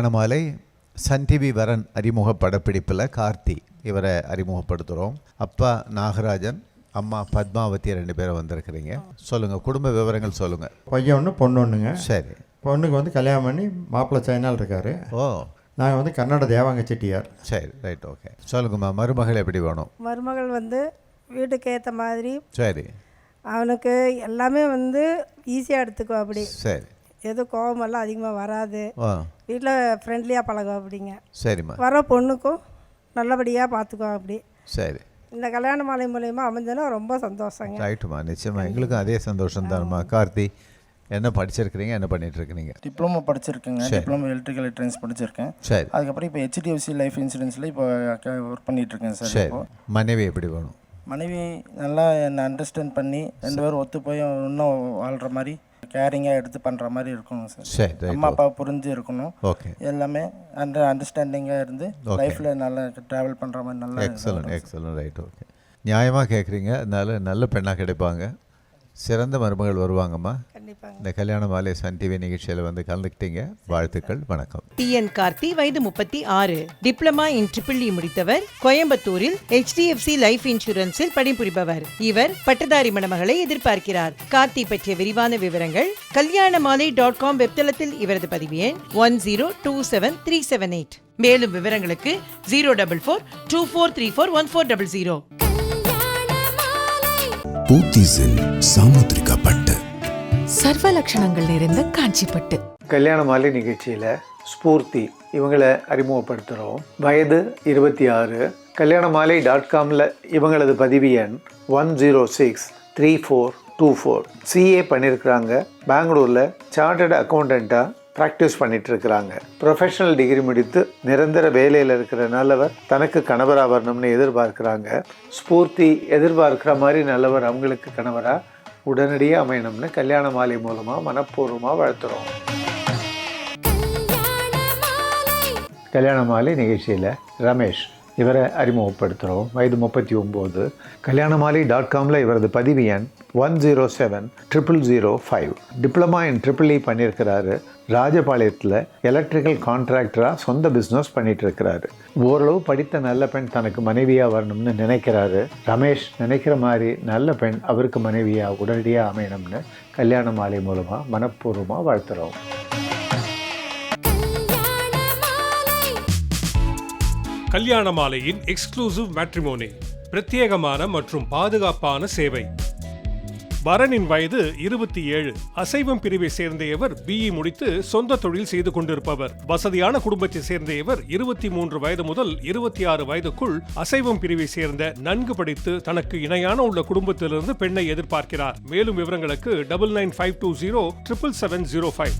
கல்யாண மாலை Sun TV வரன் அறிமுக படப்பிடிப்பில் கார்த்தி இவரை அறிமுகப்படுத்துகிறோம் அப்பா நாகராஜன் அம்மா பத்மாவதி ரெண்டு பேரும் வந்திருக்கிறீங்க. சொல்லுங்கள் குடும்ப விவரங்கள் சொல்லுங்கள் பையன் ஒன்று பொண்ணு ஒன்றுங்க சரி. பொண்ணுக்கு வந்து கல்யாணம் பண்ணி மாப்பிள்ளை சைனால் இருக்கார். ஓ. நாங்கள் வந்து கன்னட தேவாங்க செட்டியார். சரி ரைட் ஓகே. சொல்லுங்கம்மா மருமகள் எப்படி வேணும்? மருமகள் வந்து வீட்டுக்கு ஏற்ற மாதிரி சரி. அவனுக்கு எல்லாமே வந்து ஈஸியாக எடுத்துக்குவா அப்படி. சரி. எதுவும் கோவமெல்லாம் அதிகமாக வராது. ஓ வீட்டில் ஃப்ரெண்ட்லியாக பழகுவா அப்படிங்க. சரிம்மா. வர பொண்ணுக்கும் நல்லபடியாக பார்த்துக்குவா அப்படி. சரி. இந்த கல்யாண மாலை மூலயமா அமைஞ்சதுன்னா ரொம்ப சந்தோஷங்க. ரைட்டுமா நிச்சயமாக எங்களுக்கும் அதே சந்தோஷம் தான்மா. கார்த்தி என்ன படிச்சிருக்கிறீங்க? என்ன பண்ணிட்டு இருக்கிறீங்க டிப்ளமோ படிச்சிருக்கேங்க டிப்ளமோ எலக்ட்ரிக்கல் எலக்ட்ரானிக்ஸ் படிச்சிருக்கேன். சரி. அதுக்கப்புறம் இப்போ ஹெச்டிஎஃப்சி லைஃப் இன்சூரன்ஸில் இப்போ ஒர்க் பண்ணிட்டு இருக்கேன் சார் சரி. மனைவி எப்படி வேணும்? மனைவி நல்லா என்னை அண்டர்ஸ்டாண்ட் பண்ணி ரெண்டு பேரும் ஒத்து போய் இன்னும் வாழ்கிற மாதிரி கேரிங்காக எடுத்து பண்ணுற மாதிரி இருக்கணும் சார் சரி அம்மா அப்பா புரிஞ்சு இருக்கணும். ஓகே. எல்லாமே அண்டர் அண்டர்ஸ்டாண்டிங்காக இருந்து லைஃப்பில் நல்லா ட்ராவல் பண்ணுற மாதிரி நல்லா எக்ஸலன்ட் எக்ஸலன்ட் ரைட் ஓகே நியாயமாக கேட்குறீங்க அதனால நல்ல பெண்ணாக கிடைப்பாங்க. சிறந்த மருமகள் வருவாங்கம்மா. இந்த கல்யாண மாலை சன் டிவி நிகழ்ச்சியில் வந்து கலந்துக்கிட்டீங்க. வாழ்த்துக்கள் வணக்கம். டி என் கார்த்தி வயது முப்பத்தி ஆறு. டிப்ளமா இன் ட்ரிபிள் இ முடித்தவர். கோயம்புத்தூரில் HDFC லைஃப் இன்சூரன்ஸில் பணிபுரிபவர். இவர் பட்டதாரி மணமகளை எதிர்பார்க்கிறார். கார்த்தி பற்றிய விரிவான விவரங்கள் கல்யாணமாலை டாட் காம் வெப்தளத்தில் இவரது பதிவு எண் one zero two seven three seven eight. மேலும் விவரங்களுக்கு zero double four two four three four one four double zero. கல்யாண மாலை. சாமுத்திரிகா பட்டு சர்வ லட்சணங்கள் நிறைந்த காஞ்சிப்பட்டு கல்யாண மாலை நிகழ்ச்சியில் ஸ்பூர்த்தி இவங்களை அறிமுகப்படுத்துகிறோம் வயது இருபத்தி ஆறு. கல்யாண மாலை டாட் காமில் இவங்களது பதிவு எண் one zero six three four two four CA பண்ணியிருக்கிறாங்க பெங்களூரில் சார்ட்டர்டு அக்கௌண்டண்ட்டாக ப்ராக்டிஸ் பண்ணிட்டு இருக்கிறாங்க ப்ரொஃபஷனல் டிகிரி முடித்து நிரந்தர வேலையில் இருக்கிற நல்லவர் தனக்கு கணவராக வரணும்னு எதிர்பார்க்குறாங்க. ஸ்பூர்த்தி எதிர்பார்க்குற மாதிரி நல்லவர் அவங்களுக்கு கணவராக உடனடியாக அமையணும்னு கல்யாண மாலை மூலமாக மனப்பூர்வமாக வாழ்த்துறோம். கல்யாண மாலை கல்யாண மாலை நிகழ்ச்சியில் ரமேஷ் இவரை அறிமுகப்படுத்துகிறோம் வயது முப்பத்தி ஒம்பது. கல்யாண மாலை டாட் காமில் இவரது பதிவு எண் one zero seven triple zero five diploma in triple E பண்ணியிருக்கிறாரு. ராஜபாளையத்தில் எலக்ட்ரிக்கல் கான்ட்ராக்டராக சொந்த பிஸ்னஸ் பண்ணிட்டு இருக்கிறாரு ஓரளவு படித்த நல்ல பெண் தனக்கு மனைவியாக வரணும்னு நினைக்கிறாரு. ரமேஷ் நினைக்கிற மாதிரி நல்ல பெண் அவருக்கு மனைவியாக உடனடியாக அமையணும்னு கல்யாண மாலை மூலமாக மனப்பூர்வமாக வாழ்த்துறோம். கல்யாண மாலையின் எக்ஸ்க்ளூசிவ் மேட்ரிமோனி பிரத்யேகமான மற்றும் பாதுகாப்பான சேவை. வரனின் வயது இருபத்தி ஏழு. அசைவம் பிரிவை சேர்ந்த இவர் பிஇ முடித்து சொந்த தொழில் செய்து கொண்டிருப்பவர். வசதியான குடும்பத்தை சேர்ந்த இவர் இருபத்தி மூன்று வயது முதல் இருபத்தி ஆறு வயதுக்குள் அசைவம் பிரிவை சேர்ந்த நன்கு படித்து தனக்கு இணையான உள்ள குடும்பத்திலிருந்து பெண்ணை எதிர்பார்க்கிறார். மேலும் விவரங்களுக்கு double nine five two zero triple seven zero five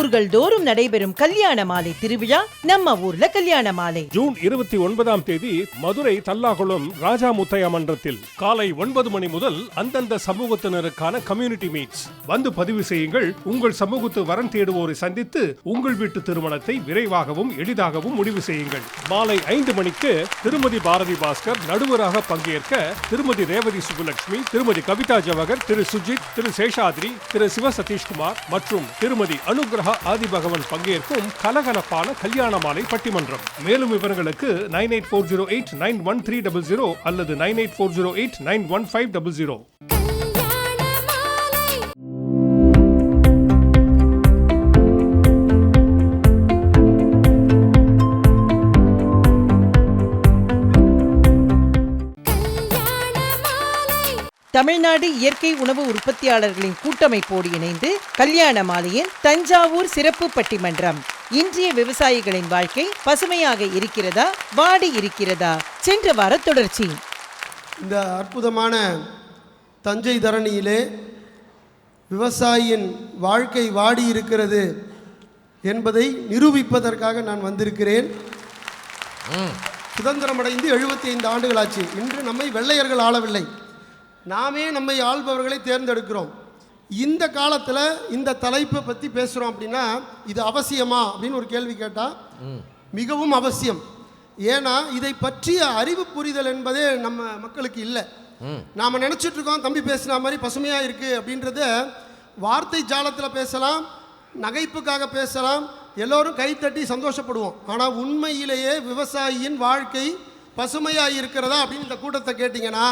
ஊர்கள் தோறும் நடைபெறும் கல்யாண மாலை திருவிழா நம்ம ஊர்ல கல்யாண மாலை. ஜூன் இருபத்தி ஒன்பதாம் தேதி மதுரை தல்லாகுளம் ராஜா முத்தையா மன்றத்தில் காலை ஒன்பது மணி முதல் அந்தந்த சமூகத்தினருக்கான கம்யூனிட்டி மீட்ஸ் வந்து பதிவு செய்யுங்கள். உங்கள் சமூகத்து வரன் தேடுவோரை சந்தித்து உங்கள் வீட்டு திருமணத்தை விரைவாகவும் எளிதாகவும் முடிவு செய்யுங்கள். மாலை ஐந்து மணிக்கு திருமதி பாரதி பாஸ்கர் நடுவராக பங்கேற்க திருமதி ரேவதி சுப்புலட்சுமி திருமதி கவிதா ஜவகர் திரு சுஜித் திரு சேஷாத்ரி திரு சிவ சதீஷ்குமார் மற்றும் திருமதி அனுகிரகா ஆதிபகவன் பங்கேற்கும் கலகலப்பான கல்யாண மாலை பட்டிமன்றம். மேலும் விவரங்களுக்கு nine eight four zero eight nine one three double zero அல்லது nine eight four zero eight nine one five double zero. Tamil Nadu இயற்கை உணவு உற்பத்தியாளர்களின் கூட்டமைப்போடு இணைந்து கல்யாண மாலையின் தஞ்சாவூர் சிறப்பு பட்டிமன்றம். இன்றைய விவசாயிகளின் வாழ்க்கை பசுமையாக இருக்கிறதா? வாடி இருக்கிறதா? சென்ற வார தொடர்ச்சி. இந்த அற்புதமான தஞ்சை தரணியிலே விவசாயியின் வாழ்க்கை வாடி இருக்கிறது என்பதை நிரூபிப்பதற்காக நான் வந்திருக்கிறேன். சுதந்திரமடைந்து எழுபத்தி ஐந்து ஆண்டுகளாச்சு. இன்று நம்மை வெள்ளையர்கள் ஆளவில்லை. நாமே நம்மை ஆள்பவர்களை தேர்ந்தெடுக்கிறோம். இந்த காலத்தில் இந்த தலைப்பை பற்றி பேசுகிறோம் அப்படின்னா இது அவசியமா அப்படின்னு ஒரு கேள்வி கேட்டால் மிகவும் அவசியம். ஏன்னா இதை பற்றிய அறிவு புரிதல் என்பதே நம்ம மக்களுக்கு இல்லை. நாம் நினச்சிட்டு இருக்கோம் தம்பி பேசின மாதிரி பசுமையாக இருக்குது அப்படின்றத வார்த்தை ஜாலத்தில் பேசலாம் நகைப்புக்காக பேசலாம் எல்லோரும் கைத்தட்டி சந்தோஷப்படுவோம். ஆனால் உண்மையிலேயே விவசாயியின் வாழ்க்கை பசுமையாக இருக்கிறதா அப்படின்னு இந்த கூட்டத்தை கேட்டிங்கன்னா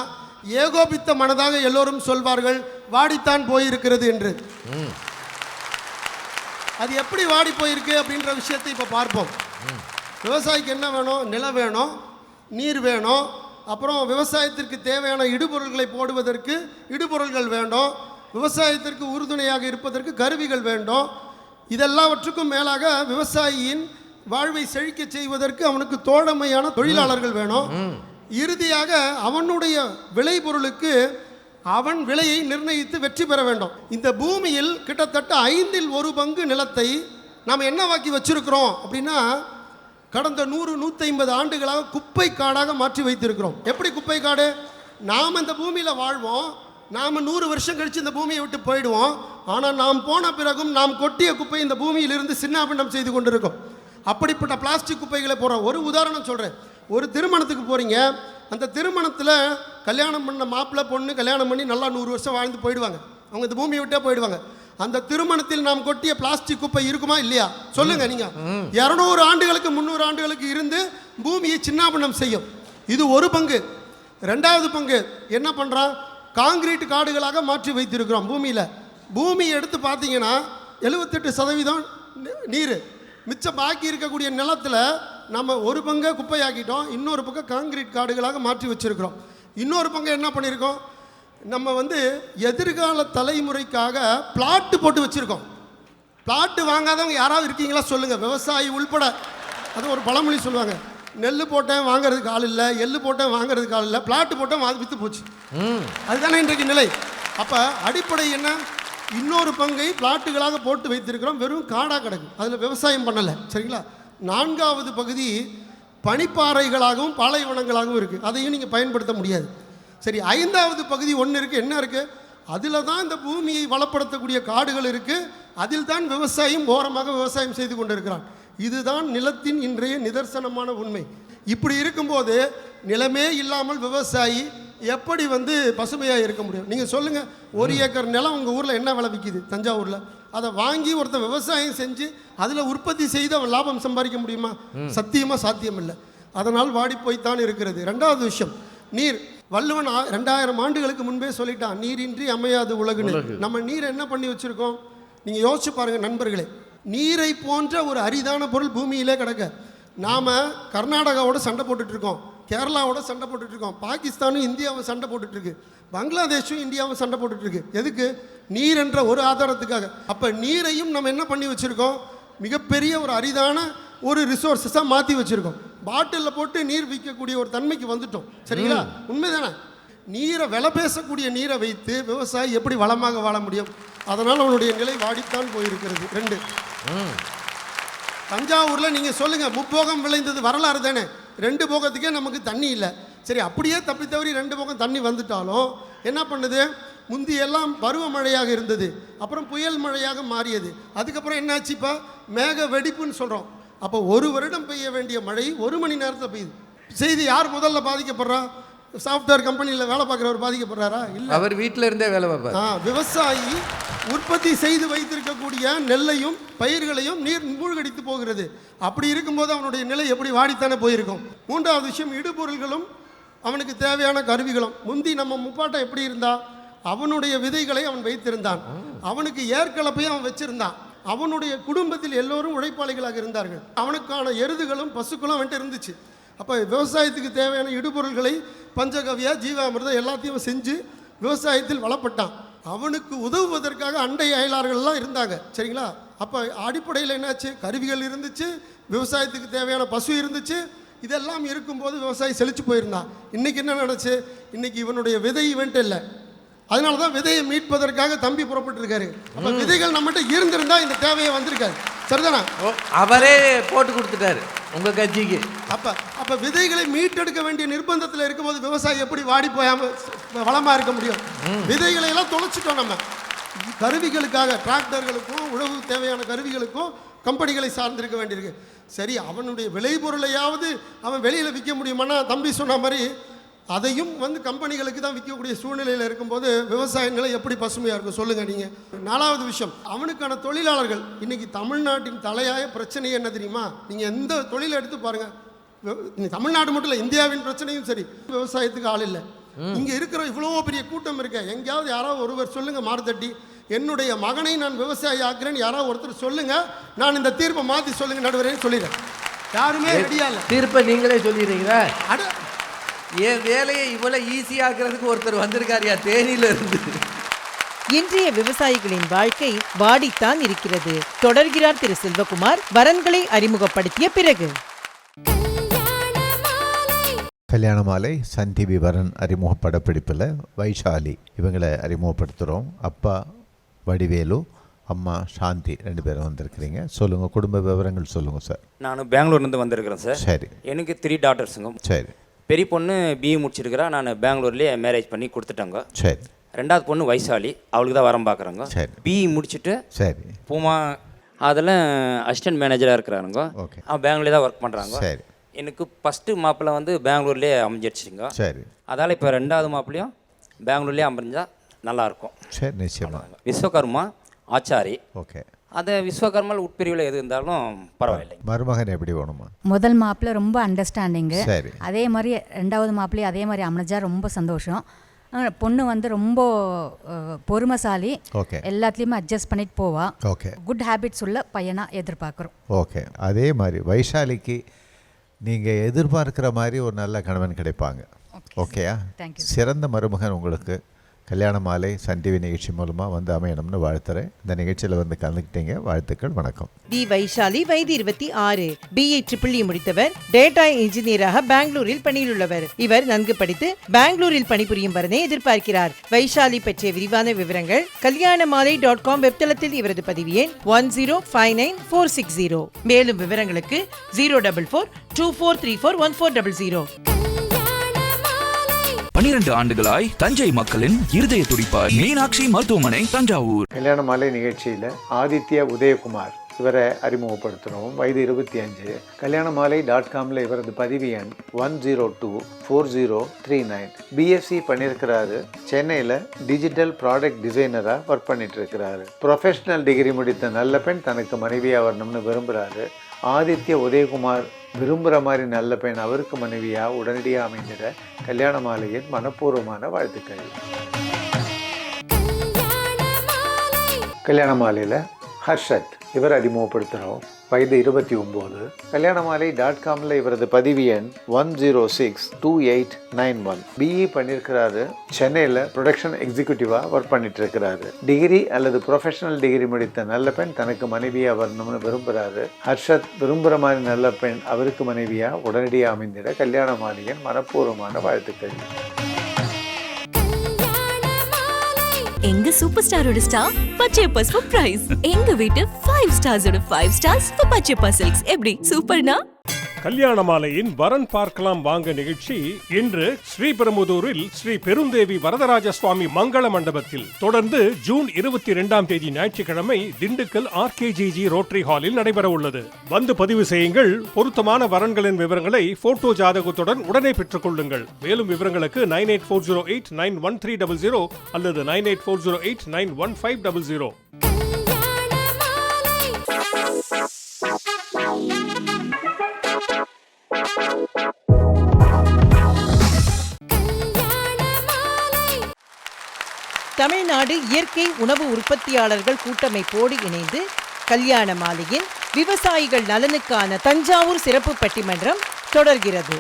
ஏகோபித்த மனதாக எல்லோரும் சொல்வார்கள் வாடித்தான் போயிருக்கிறது என்று. அது எப்படி வாடி போயிருக்கு அப்படின்ற விஷயத்தை இப்போ பார்ப்போம். விவசாயிக்கு என்ன வேணும்? நிலம் வேணும் நீர் வேணும் அப்புறம் விவசாயத்திற்கு தேவையான இடுபொருள்களை போடுவதற்கு இடுபொருள்கள் வேண்டும் விவசாயத்திற்கு உறுதுணையாக இருப்பதற்கு கருவிகள் வேண்டும். இதெல்லாவற்றுக்கும் மேலாக விவசாயியின் வாழ்வை செழிக்க செய்வதற்கு அவனுக்கு தோழமையான தொழிலாளர்கள் வேணும். இறுதியாக அவனுடைய விளைபொருளுக்கு அவன் விலையை நிர்ணயித்து வெற்றி பெற வேண்டும். இந்த பூமியில் கிட்டத்தட்ட ஐந்தில் ஒரு பங்கு நிலத்தை நாம் என்னவாக்கி வச்சிருக்கிறோம் அப்படின்னா கடந்த நூறு நூற்றி ஐம்பது ஆண்டுகளாக குப்பை காடாக மாற்றி வைத்திருக்கிறோம். எப்படி குப்பை காடு? நாம் இந்த பூமியில் வாழ்வோம். நாம் நூறு வருஷம் கழித்து இந்த பூமியை விட்டு போயிடுவோம். ஆனால் நாம் போன பிறகும் நாம் கொட்டிய குப்பை இந்த பூமியிலிருந்து சின்னாபின்னம் செய்து கொண்டிருக்கோம். அப்படிப்பட்ட பிளாஸ்டிக் குப்பைகளை போகிறோம் ஒரு உதாரணம் சொல்கிறேன் ஒரு திருமணத்துக்கு போகிறீங்க அந்த திருமணத்தில் கல்யாணம் பண்ண மாப்பிள்ளை பொண்ணு கல்யாணம் பண்ணி நல்லா நூறு வருஷம் வாழ்ந்து போயிடுவாங்க. அவங்க இந்த பூமியை விட்டே போயிடுவாங்க. அந்த திருமணத்தில் நாம் கொட்டிய பிளாஸ்டிக் குப்பை இருக்குமா இல்லையா? சொல்லுங்க நீங்க. இரநூறு ஆண்டுகளுக்கு முந்நூறு ஆண்டுகளுக்கு இருந்து பூமியை சின்னாபின்னம் செய்யும். இது ஒரு பங்கு. ரெண்டாவது பங்கு என்ன பண்ணுறான் காங்கிரீட் காடுகளாக மாற்றி வைத்திருக்கிறோம் பூமியில். பூமியை எடுத்து பார்த்தீங்கன்னா எழுபத்தெட்டு சதவீதம் நீர். மிச்சம் பாக்கி இருக்கக்கூடிய நிலத்தில் நம்ம ஒரு பங்கை குப்பையாக்கிட்டோம் இன்னொரு பக்கம் காங்கிரீட் காடுகளாக மாற்றி வச்சிருக்கிறோம். இன்னொரு பங்கு என்ன பண்ணியிருக்கோம்? நம்ம வந்து எதிர்கால தலைமுறைக்காக பிளாட்டு போட்டு வச்சுருக்கோம். பிளாட்டு வாங்காதவங்க யாராவது இருக்கீங்களா சொல்லுங்கள் விவசாயி உள்பட. அது ஒரு பழமொழி சொல்லுவாங்க. நெல் போட்டேன் வாங்குறதுக்கு ஆள் இல்லை. எள்ளு போட்டேன் வாங்குறதுக்கு ஆள் இல்லை. பிளாட்டு போட்டேன் வாங்கி விற்று போச்சு. அதுதானே இன்றைக்கு நிலை. அப்போ அடிப்படை என்ன? இன்னொரு பங்கை பிளாட்டுகளாக போட்டு வைத்திருக்கிறோம். வெறும் காடாக கிடக்கு. அதில் விவசாயம் பண்ணலை. சரிங்களா? நான்காவது பகுதி பனிப்பாறைகளாகவும் பாலைவனங்களாகவும் இருக்குது அதையும் நீங்கள் பயன்படுத்த முடியாது. சரி ஐந்தாவது பகுதி ஒன்று இருக்குது என்ன இருக்குது அதில் தான் இந்த பூமியை வளப்படுத்தக்கூடிய காடுகள் இருக்குது அதில் தான் விவசாயம் ஓரமாக விவசாயம் செய்து கொண்டிருக்கிறான். இதுதான் நிலத்தின் இன்றைய நிதர்சனமான உண்மை. இப்படி இருக்கும்போது நிலமே இல்லாமல் விவசாயி எப்படி வந்து பசுமையாக இருக்க முடியும்? நீங்கள் சொல்லுங்கள் ஒரு ஏக்கர் நிலம் உங்கள் ஊரில் என்ன விலை விற்கிது தஞ்சாவூரில். அதை வாங்கி ஒருத்தன் விவசாயம் செஞ்சு அதில் உற்பத்தி செய்து அவன் லாபம் சம்பாதிக்க முடியுமா? சத்தியமாக சாத்தியம் இல்லை அதனால் வாடி போய்த்தான் இருக்கிறது. ரெண்டாவது விஷயம் நீர். வள்ளுவன் ரெண்டாயிரம் ஆண்டுகளுக்கு முன்பே சொல்லிட்டான் நீரின்றி அமையாது உலகுன்னு. நம்ம நீர் என்ன பண்ணி வச்சுருக்கோம்? நீங்கள் யோசிச்சு பாருங்கள் நண்பர்களே. நீரை போன்ற ஒரு அரிதான பொருள் பூமியிலே கிடக்க. நாம் கர்நாடகாவோட சண்டை போட்டுட்டு இருக்கோம். கேரளாவோட சண்டை போட்டுட்டு இருக்கோம். பாகிஸ்தானும் இந்தியாவும் சண்டை போட்டுட்டு இருக்கு. பங்களாதேஷும் இந்தியாவும் சண்டை போட்டுட்டு இருக்கு. எதுக்கு? நீர் என்ற ஒரு ஆதாரத்துக்காக. அப்போ நீரையும் நம்ம என்ன பண்ணி வச்சுருக்கோம்? மிகப்பெரிய ஒரு அரிதான ஒரு ரிசோர்ஸஸாக மாற்றி வச்சுருக்கோம். பாட்டிலில் போட்டு நீர் விற்கக்கூடிய ஒரு தன்மைக்கு வந்துட்டோம். சரிங்களா? உண்மைதானே? நீரை விலை பேசக்கூடிய நீரை வைத்து விவசாயி எப்படி வளமாக வாழ முடியும்? அதனால் அவனுடைய நிலை வாடித்தான் போயிருக்கிறது. ரெண்டு. தஞ்சாவூரில் நீங்கள் சொல்லுங்கள் முப்போகம் விளைந்தது வரலாறு தானே? ரெண்டு போகத்துக்கே நமக்கு தண்ணி இல்லை. சரி அப்படியே தப்பி தவறி ரெண்டு போகம் தண்ணி வந்துட்டாலும் என்ன பண்ணுது? முந்தி எல்லாம் பருவமழையாக இருந்தது. அப்புறம் புயல் மழையாக மாறியது. அதுக்கப்புறம் என்னாச்சு இப்போ? மேக வெடிப்புன்னு சொல்கிறோம் அப்போ ஒரு வருடம் பெய்ய வேண்டிய மழை ஒரு மணி நேரத்தில் பெய்யுது. செய்தி யார் முதல்ல பாதிக்கப்படுறா? சாஃப்ட்வேர் கம்பெனியில் வேலை பார்க்குறவர் பாதிக்கப்படுறாரா? இல்லை. அவர் வீட்டில் இருந்தே வேலை பார்ப்பார். ஆ விவசாயி உற்பத்தி செய்து வைத்திருக்கக்கூடிய நெல்லையும் பயிர்களையும் நீர் மூழ்கடித்து போகிறது. அப்படி இருக்கும்போது அவனுடைய நிலை எப்படி வாடித்தானே போயிருக்கும். மூன்றாவது விஷயம் இடுபொருள்களும் அவனுக்கு தேவையான கருவிகளும். முந்தி நம்ம முப்பாட்டம் எப்படி இருந்தா? அவனுடைய விதைகளை அவன் வைத்திருந்தான். அவனுக்கு ஏற்கலப்பையும் அவன் வச்சிருந்தான். அவனுடைய குடும்பத்தில் எல்லோரும் உழைப்பாளிகளாக இருந்தார்கள். அவனுக்கான எருதுகளும் பசுக்களும் அவன்கிட்ட இருந்துச்சு. அப்போ விவசாயத்துக்கு தேவையான இடுபொருள்களை பஞ்சகவியா ஜீவாமிர்தம் எல்லாத்தையும் செஞ்சு விவசாயத்தில் வளப்பட்டான் அவனுக்கு உதவுவதற்காக அண்டை அயலார்கள்லாம் இருந்தாங்க. சரிங்களா? அப்போ அடிப்படையில் என்னாச்சு? கருவிகள் இருந்துச்சு விவசாயத்துக்கு தேவையான பசு இருந்துச்சு. இதெல்லாம் இருக்கும்போது விவசாயி செழிச்சு போயிருந்தான். இன்னைக்கு என்ன நடந்துச்சு? இன்னைக்கு இவனுடைய விதை இவன்ட்டு இல்லை. அதனால தான் விதையை மீட்பதற்காக தம்பி புறப்பட்டிருக்காரு. அப்போ விதைகள் நம்மகிட்ட இருந்திருந்தா இந்த தேவையை வந்திருக்காரு சரிதானா? அவரே போட்டு கொடுத்துட்டாரு உங்க கட்சிக்கு. அப்போ அப்போ விதைகளை மீட்டெடுக்க வேண்டிய நிர்பந்தத்தில் இருக்கும்போது விவசாயி எப்படி வாடி போயாம வளமாக இருக்க முடியும்? விதைகளை எல்லாம் தொலைச்சிட்டோம் நம்ம. கருவிகளுக்காக டிராக்டர்களுக்கும் உழவு தேவையான கருவிகளுக்கும் கம்பெனிகளை சார்ந்திருக்க வேண்டியிருக்கு. சரி அவனுடைய விளைபொருளையாவது அவன் வெளியில் விற்க முடியுமானா தம்பி சொன்ன மாதிரி அதையும் வந்து கம்பெனிகளுக்கு தான் விற்கக்கூடிய சூழ்நிலையில் இருக்கும்போது விவசாய நிலை எப்படி பசுமையாக இருக்கும்? சொல்லுங்கள் நீங்கள் நாலாவது விஷயம் அவனுக்கான தொழிலாளர்கள் இன்னைக்கு தமிழ்நாட்டின் தலையாய பிரச்சனை என்ன தெரியுமா? நீங்கள் எந்த தொழிலை எடுத்து பாருங்கள் தமிழ்நாடு மட்டும் இல்லை இந்தியாவின் பிரச்சனையும் சரி விவசாயத்துக்கு ஆள் இல்லை. இங்கே இருக்கிற இவ்வளோ பெரிய கூட்டம் இருக்க எங்கேயாவது யாராவது ஒருவர் சொல்லுங்க மாறுதட்டி என்னுடைய மகனை நான் விவசாயி ஆக்குறேன்னு யாராவது ஒருத்தர் சொல்லுங்க நான் இந்த தீர்ப்பை மாற்றி சொல்லுங்க நடுவரேன்னு சொல்லிடுறேன். யாருமே ரெடியா இல்லை. தீர்ப்பை நீங்களே சொல்லிடுறீங்களா? அட. என் வேலையை இவ்வளவு ஈஸியாக்குறதுக்கு ஒருத்தர் வந்திருக்காருயா தேனியில இருந்து. இன்றைய விவசாயிகளின் வாழ்க்கை வாடித்தான் இருக்கிறது. தொடர்கிறார் திரு செல்வகுமார் வரன்களை அறிமுகப்படுத்திய பிறகு. கல்யாண மாலை சன் டிவி வரன் அறிமுக படப்பிடிப்பில் வைஷாலி. இவங்களை அறிமுகப்படுத்துகிறோம். அப்பா வடிவேலு அம்மா சாந்தி ரெண்டு பேரும் வந்திருக்கிறீங்க. சொல்லுங்கள் குடும்ப விவரங்கள் சொல்லுங்கள் சார். நான் பெங்களூர்லேருந்து வந்திருக்கிறேன் சார். சரி. எனக்கு த்ரீ டாட்டர்ஸுங்க சரி. பெரிய பொண்ணு பிஇ முடிச்சிருக்கிறா. நான் பெங்களூர்லேயே மேரேஜ் பண்ணி கொடுத்துட்டேங்க. சரி. ரெண்டாவது பொண்ணு வைசாலி அவளுக்கு தான் வரம் பார்க்குறாங்க. சரி. பிஇ முடிச்சுட்டு சரி. பூமா அதில் அசிஸ்டன்ட் மேனேஜராக இருக்கிறாருங்க ஓகே. அவன் பெங்களூர்லேயே தான் ஒர்க் பண்ணுறாங்க சரி. எனக்கு ஃபஸ்ட்டு மாப்பிள்ளை வந்து பெங்களூர்லேயே அமைஞ்சிருச்சுங்க. சரி. அதால் இப்போ ரெண்டாவது மாப்பிள்ளையும் பெங்களூர்லேயே அமைஞ்சா நல்லாயிருக்கும் சரி நிச்சயமாக விஸ்வகர்மா ஆச்சாரி. ஓகே. அது விஸ்வகர்மாவில் உட்பிரிவில் எது இருந்தாலும் பரவாயில்லை. மருமகன் எப்படி வேணுமா? முதல் மாப்பிள்ளை ரொம்ப அண்டர்ஸ்டாண்டிங்கு சரி. அதே மாதிரி ரெண்டாவது மாப்பிள்ளையும் அதே மாதிரி அமைஞ்சா ரொம்ப சந்தோஷம். பொண்ணு வந்து ரொம்ப பொறுமைசாலி. ஓகே. எல்லாத்துலேயுமே அட்ஜஸ்ட் பண்ணிட்டு போவா. ஓகே. குட் ஹேபிட்ஸ் உள்ள பையனா எதிர்பார்க்குறோம். ஓகே. அதே மாதிரி வைஷாலிக்கு நீங்கள் எதிர்பார்க்குற மாதிரி ஒரு நல்ல கணவன் கிடைப்பாங்க. ஓகேயா. சிறந்த மருமகன் உங்களுக்கு. கல்யாண மாலை சன் டிவி நிகழ்ச்சி மூலமாக வந்து அமையணும்னு வாழ்த்துறேன். இந்த நிகழ்ச்சியில் வந்து கலந்துக்கிட்டீங்க. வாழ்த்துக்கள் வணக்கம். டி வைஷாலி வயது இருபத்தி ஆறு. பிஏ ட்ரிபிள் இ முடித்தவர். டேட்டா இன்ஜினியராக பெங்களூரில் பணியில் உள்ளவர். இவர் நன்கு படித்து பெங்களூரில் பணிபுரியும் வரனே எதிர்பார்க்கிறார். வைஷாலி பற்றிய விரிவான விவரங்கள் கல்யாண மாலை டாட் காம் வெப்தளத்தில் இவரது பதிவு எண் one zero five nine four six zero. மேலும் விவரங்களுக்கு zero double four two four three four one four double zero. பனிரெண்டு ஆண்டுகளாய் தஞ்சை மக்களின் இருதய துடிப்பார் மீனாட்சி மருத்துவமனை தஞ்சாவூர். கல்யாண மாலை நிகழ்ச்சியில் ஆதித்யா உதயகுமார் இவரை அறிமுகப்படுத்துகிறோம் வயது இருபத்தி அஞ்சு. கல்யாண மாலை டாட் காமில் இவரது பதிவு எண் one zero two four zero three nine B Sc பண்ணியிருக்கிறாரு. சென்னையில் டிஜிட்டல் ப்ராடக்ட் டிசைனராக ஒர்க் பண்ணிட்டு இருக்கிறாரு ப்ரொஃபஷனல் டிகிரி முடித்த நல்ல பெண் தனக்கு மனைவியாக வரணும்னு விரும்புகிறாரு ஆதித்ய உதயகுமார் விரும்புகிற மாதிரி நல்ல பெண் அவருக்கு மனைவியாக உடனடியாக அமைந்திட கல்யாண மாலையின் மனப்பூர்வமான வாழ்த்துக்கள். கல்யாண மாலையில் ஹர்ஷத் இவர் அறிமுகப்படுத்துகிறோம் வயது இருபத்தி ஒம்பது. கல்யாணமாலை டாட் காமில் இவரது பதிவு எண் one zero six two eight nine one B E பண்ணியிருக்கிறாரு சென்னையில் ப்ரொடக்ஷன் எக்ஸிக்யூட்டிவாக ஒர்க் பண்ணிட்டு இருக்கிறாரு டிகிரி அல்லது ப்ரொஃபஷனல் டிகிரி முடித்த நல்ல பெண் தனக்கு மனைவியாக வரணும்னு விரும்புகிறாரு ஹர்ஷத் விரும்புகிற மாதிரி நல்ல பெண் அவருக்கு மனைவியாக உடனடியாக அமைந்திட கல்யாண மாலையின் மனப்பூர்வமான வாழ்த்துக்கள். எங்க சூப்பர் ஸ்டாரோட ஸ்டார் பச்சையப்பாஸ் ஃபார் பிரைஸ் எங்க வீட்டு five ஸ்டார்ஸோட five stars for Pachaiyappa silks எப்படி? சூப்பர்னா கல்யாண மாலையின் வரன் பார்க்கலாம் வாங்க நிகழ்ச்சி இன்று ஸ்ரீபெரும்புதூரில் ஸ்ரீ பெருந்தேவி வரதராஜ சுவாமி மங்கள மண்டபத்தில். தொடர்ந்து ஜூன் இருபத்தி இரண்டாம் தேதி ஞாயிற்றுக்கிழமை திண்டுக்கல் ஆர்கேஜிஜி ரோட்டரி ஹாலில் நடைபெற உள்ளது. வந்து பதிவு செய்யுங்கள். பொருத்தமான வரன்களின் விவரங்களை போட்டோ ஜாதகத்துடன் உடனே பெற்றுக் கொள்ளுங்கள். மேலும் விவரங்களுக்கு nine eight four zero eight nine one three double zero அல்லது nine eight four zero eight nine one five double zero. Tamil Nadu இயற்கை உணவு உற்பத்தியாளர்கள் கூட்டமைப்போடு இணைந்து கல்யாண மாலையின் விவசாயிகள் நலனுக்கான தஞ்சாவூர் சிறப்பு பட்டிமன்றம் தொடர்கிறது.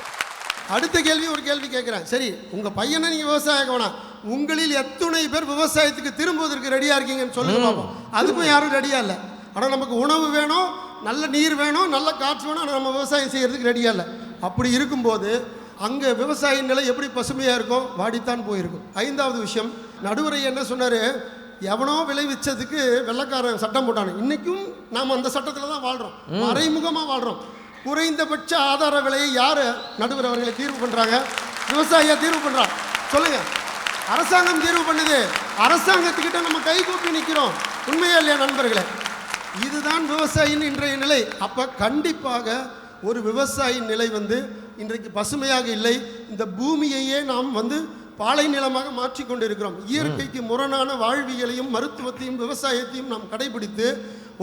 அடுத்த கேள்வி ஒரு கேள்வி கேட்குறேன். சரி உங்கள் பையனை நீங்கள் விவசாயம் வேணாம். உங்களில் எத்துணை பேர் விவசாயத்துக்கு திரும்புவதற்கு ரெடியாக இருக்கீங்கன்னு சொல்லுங்க பார்ப்போம் அதுக்கும் யாரும் ரெடியாக இல்லை. ஆனால் நமக்கு உணவு வேணும் நல்ல நீர் வேணும் நல்ல காற்று வேணும் ஆனால் நம்ம விவசாயம் செய்கிறதுக்கு ரெடியாக இல்லை. அப்படி இருக்கும்போது அங்கே விவசாய நிலை எப்படி பசுமையாக இருக்கும் வாடித்தான் போயிருக்கும். ஐந்தாவது விஷயம் நடுவரை என்ன சொன்னார்? எவனோ விளைவிச்சதுக்கு வெள்ளக்காரன் சட்டம் போட்டானு. இன்றைக்கும் நாம் அந்த சட்டத்தில் தான் வாழ்கிறோம் மறைமுகமாக வாழ்கிறோம் குறைந்தபட்ச ஆதார விலையை யார் நடுவர் அவர்களை தீர்வு பண்ணுறாங்க விவசாயியா தீர்வு பண்ணுறான் சொல்லுங்கள் அரசாங்கம் தீர்வு பண்ணுது. அரசாங்கத்துக்கிட்ட நம்ம கை கூப்பி நிற்கிறோம் உண்மையா இல்லையா நண்பர்களே? இதுதான் விவசாயியின் இன்றைய நிலை. அப்போ கண்டிப்பாக ஒரு விவசாயின் நிலை வந்து இன்றைக்கு பசுமையாக இல்லை. இந்த பூமியையே நாம் வந்து பாலை நிலமாக மாற்றிக்கொண்டு இருக்கிறோம் இயற்கைக்கு முரணான வாழ்வியலையும் மருத்துவத்தையும் விவசாயத்தையும் நாம் கடைபிடித்து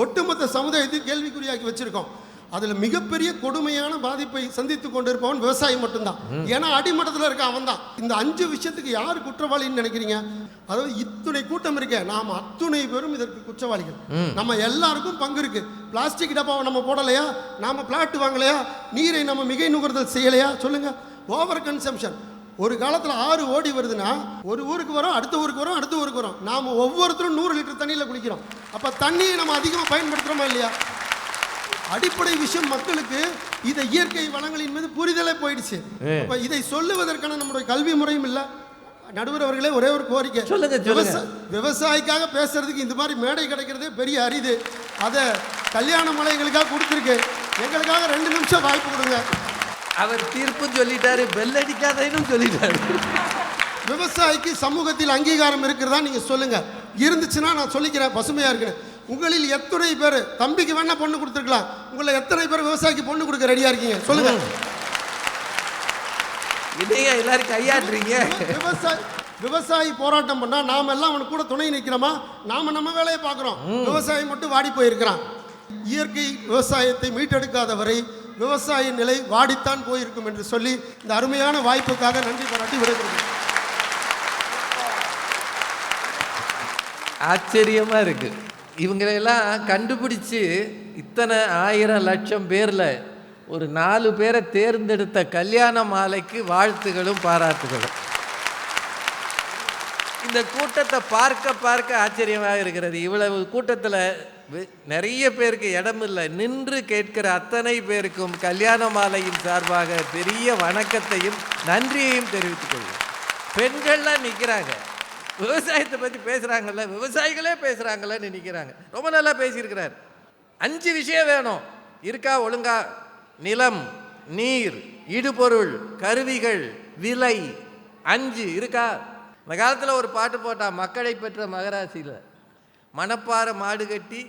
ஒட்டுமொத்த சமுதாயத்தை கேள்விக்குறியாக்கி வச்சிருக்கோம். அதில் மிகப்பெரிய கொடுமையான பாதிப்பை சந்தித்து கொண்டிருப்பவன் விவசாயி மட்டும்தான். ஏன்னா அடிமட்டத்தில் இருக்க அவன் தான் இந்த அஞ்சு விஷயத்துக்கு யார் குற்றவாளின்னு நினைக்கிறீங்க? அதாவது இத்துணை கூட்டம் இருக்க. நாம் அத்துணை பேரும் இதற்கு குற்றவாளிகள். நம்ம எல்லாருக்கும் பங்கு இருக்கு. பிளாஸ்டிக் டப்பாவை நம்ம போடலையா? நாம பிளாட் வாங்கலையா? நீரை நம்ம மிகை நுகர்தல் செய்யலையா? சொல்லுங்க. ஓவர் கன்சம்ஷன் ஒரு காலத்தில் ஆறு ஓடி வருதுன்னா ஒரு ஊருக்கு வரோம் அடுத்த ஊருக்கு வரோம் அடுத்த ஊருக்கு வரோம். நாம் ஒவ்வொருத்தரும் நூறு லிட்டர் தண்ணியில் குளிக்கிறோம். அப்போ தண்ணியை நம்ம அதிகமாக பயன்படுத்துகிறோமா இல்லையா? அடிப்படை விஷயம் மக்களுக்கு இதை இயற்கை வளங்களின் மீது புரிதலே போயிடுச்சு. அப்ப இதை சொல்லுவதற்கான நம்முடைய கல்வி முறையும் இல்ல. நடுவர் அவர்களே ஒரே ஒரு கோரிக்கை. சொல்லுங்க, சொல்லுங்க. விவசா- விவசாயிக்காக பேசுறதுக்கு இந்த மாதிரி மேடை கிடைக்கிறதே பெரிய அரிது. அதை கல்யாண மலை எங்களுக்காக கொடுத்துருக்கு. எங்களுக்காக ரெண்டு நிமிஷம் வாய்ப்பு கொடுங்க. அவர் தீர்ப்பும் சொல்லிட்டாரு பெல் அடிக்காதேன்னு சொல்லிட்டாரு. விவசாயிக்கு சமூகத்தில் அங்கீகாரம் இருக்கிறதா நீங்க சொல்லுங்க. இருந்துச்சுன்னா நான் சொல்லிக்கிறேன் பசுமையா இருக்குன்னு. உங்களில் எத்தனை பேர் தம்பிக்கு வேணா பொண்ணு கொடுத்துருக்கலாம். உங்களை எத்தனை பேர் விவசாயிக்கு பொண்ணு கொடுக்க ரெடியா இருக்கீங்க? சொல்லுங்க. இதையா எல்லாரும் கையாடுறீங்க விவசாயி விவசாயி போராட்டம் பண்ணா நாம எல்லாம் அவனுக்கு கூட துணை நிற்கிறோமா நாம நம்ம வேலையை பார்க்குறோம். விவசாயி மட்டும் வாடி போயிருக்கிறான். இயற்கை விவசாயத்தை மீட்டெடுக்காத வரை விவசாய நிலை வாடித்தான் போயிருக்கும் என்று சொல்லி இந்த அருமையான வாய்ப்புக்காக நன்றி பாராட்டி விடைபெறுகிறேன். ஆச்சரியமா இருக்கு. இவங்களெல்லாம் கண்டுபிடிச்சு இத்தனை ஆயிரம் லட்சம் பேர்ல ஒரு நாலு பேரை தேர்ந்தெடுத்த கல்யாண மாலைக்கு வாழ்த்துகளும் பாராட்டுகளும். இந்த கூட்டத்தை பார்க்க பார்க்க ஆச்சரியமாக இருக்கிறது. இவ்வளவு கூட்டத்தில் நிறைய பேருக்கு இடம் இல்லை. நின்று கேட்கிற அத்தனை பேருக்கும் கல்யாண மாலையின் சார்பாக பெரிய வணக்கத்தையும் நன்றியையும் தெரிவித்துக் கொள்கிறேன். பெண்கள்லாம் நிற்கிறாங்க விவசாயத்தை பற்றி பேசுகிறாங்கல்ல விவசாயிகளே பேசுகிறாங்கல்லன்னு நிற்கிறாங்க ரொம்ப நல்லா பேசியிருக்கிறார். அஞ்சு விஷயம் வேணும். இருக்கா ஒழுங்கா? நிலம் நீர் இடுபொருள் கருவிகள் விலை. அஞ்சு இருக்கா? இந்த காலத்தில் ஒரு பாட்டு போட்டால் மக்களை பெற்ற மகராசியில் மணப்பாறை மாடு கட்டி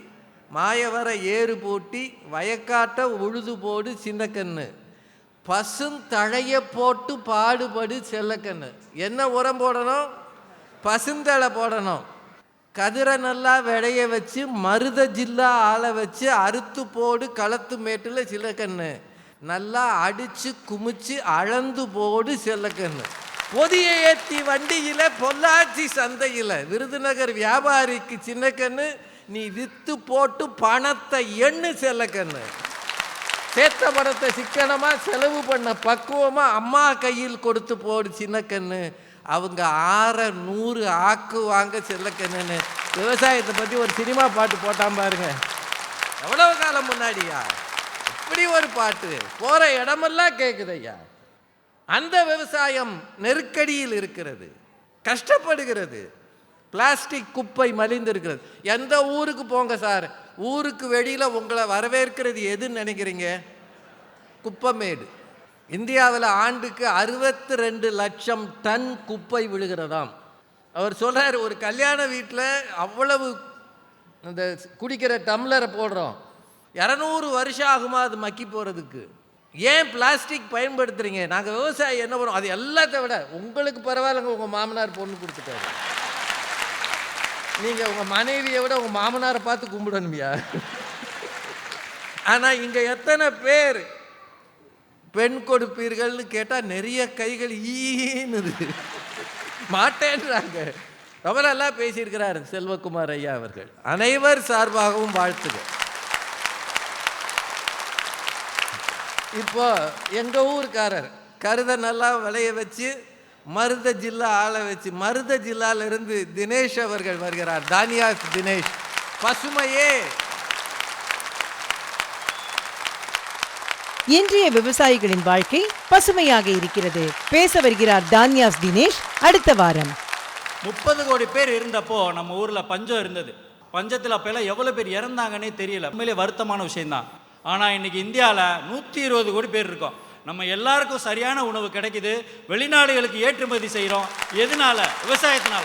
மாயவர ஏறு போட்டி வயக்காட்ட உழுது போடு சின்னக்கண்ணு. பசுந்தழைய போட்டு பாடுபடு செல்லக்கண்ணு. என்ன உரம் போடணும்? பசுந்தழை போடணும். கதிரை நல்லா விளைய வச்சு மருத ஜில்லா ஆளை வச்சு அறுத்து போடு களத்து மேட்டில் சில்லக்கண்ணு நல்லா அடித்து குமிச்சு அளந்து போடு செல்லக்கண்ணு. பொதிய ஏற்றி வண்டியில் பொள்ளாச்சி சந்தையில். விருதுநகர் வியாபாரிக்கு சின்ன கண்ணு நீ வித்து போட்டு பணத்தை எண்ணு செல்லக்கண்ணு சேர்த்த பணத்தை சிக்கனமாக செலவு பண்ண பக்குவமாக அம்மா கையில் கொடுத்து போடு சின்ன கண்ணு. அவங்க ஆற நூறு ஆக்கு வாங்க செல்லக்கண்ணுன்னு விவசாயத்தை பற்றி ஒரு சினிமா பாட்டு போட்டான் பாருங்க. எவ்வளவு காலம் முன்னாடியா? இப்படி ஒரு பாட்டு. போகிற இடமெல்லாம் கேட்குது ஐயா. அந்த விவசாயம் நெருக்கடியில் இருக்கிறது கஷ்டப்படுகிறது பிளாஸ்டிக் குப்பை மலிந்திருக்கிறது. எந்த ஊருக்கு போங்க சார்? ஊருக்கு வெளியில் உங்களை வரவேற்கிறது எதுன்னு நினைக்கிறீங்க? குப்பமேடு. இந்தியாவில் ஆண்டுக்கு அறுபத்தி ரெண்டு லட்சம் டன் குப்பை விழுகிறதாம். அவர் சொல்கிறார் ஒரு கல்யாண வீட்டில் அவ்வளவு இந்த குடிக்கிற டம்ளரை போடுறோம். இரநூறு வருஷம் ஆகுமா அது மக்கி போகிறதுக்கு ஏன் பிளாஸ்டிக் பயன்படுத்துறீங்க? நாங்கள் விவசாயி என்ன பண்ணுவோம்? அது எல்லாத்த விட உங்களுக்கு பரவாயில்லைங்க உங்கள் மாமனார் பொண்ணு கொடுத்துட்டாரு. நீங்கள் உங்கள் மனைவியை விட உங்கள் மாமனாரை பார்த்து கும்பிடணுமியா. ஆனால் இங்கே எத்தனை பேர் பெண் கொடுப்பீர்கள்னு கேட்டால் நிறைய கைகள் ஈனுது. மாட்டேன்றாங்க. ரொம்ப நல்லா பேசியிருக்கிறார் செல்வகுமார் ஐயா அவர்கள். அனைவர் சார்பாகவும் வாழ்த்துகள். இப்போ எங்கள் ஊர்க்காரர் கருதை நல்லா விளைய வச்சு மருத ஜில்லா ஆளை வச்சு மருத ஜில்லாலிருந்து தினேஷ் அவர்கள் வருகிறார். தானியாஸ் தினேஷ் பசுமையே! இன்றைய விவசாயிகளின் வாழ்க்கை பசுமையாக இருக்கிறது. பேச வருகிறார் தான்யாஸ் தினேஷ் அடுத்த வாரம். முப்பது கோடி பேர் இருந்தப்போ நம்ம ஊரில் பஞ்சம் இருந்தது. பஞ்சத்தில் அப்போல்லாம் எவ்வளோ பேர் இறந்தாங்கன்னே தெரியல. உண்மையிலே வருத்தமான விஷயம்தான். ஆனால் இன்னைக்கு இந்தியாவில் நூற்றி இருபது கோடி பேர் இருக்கோம். நம்ம எல்லாருக்கும் சரியான உணவு கிடைக்குது. வெளிநாடுகளுக்கு ஏற்றுமதி செய்கிறோம் எதனால? விவசாயத்தினால.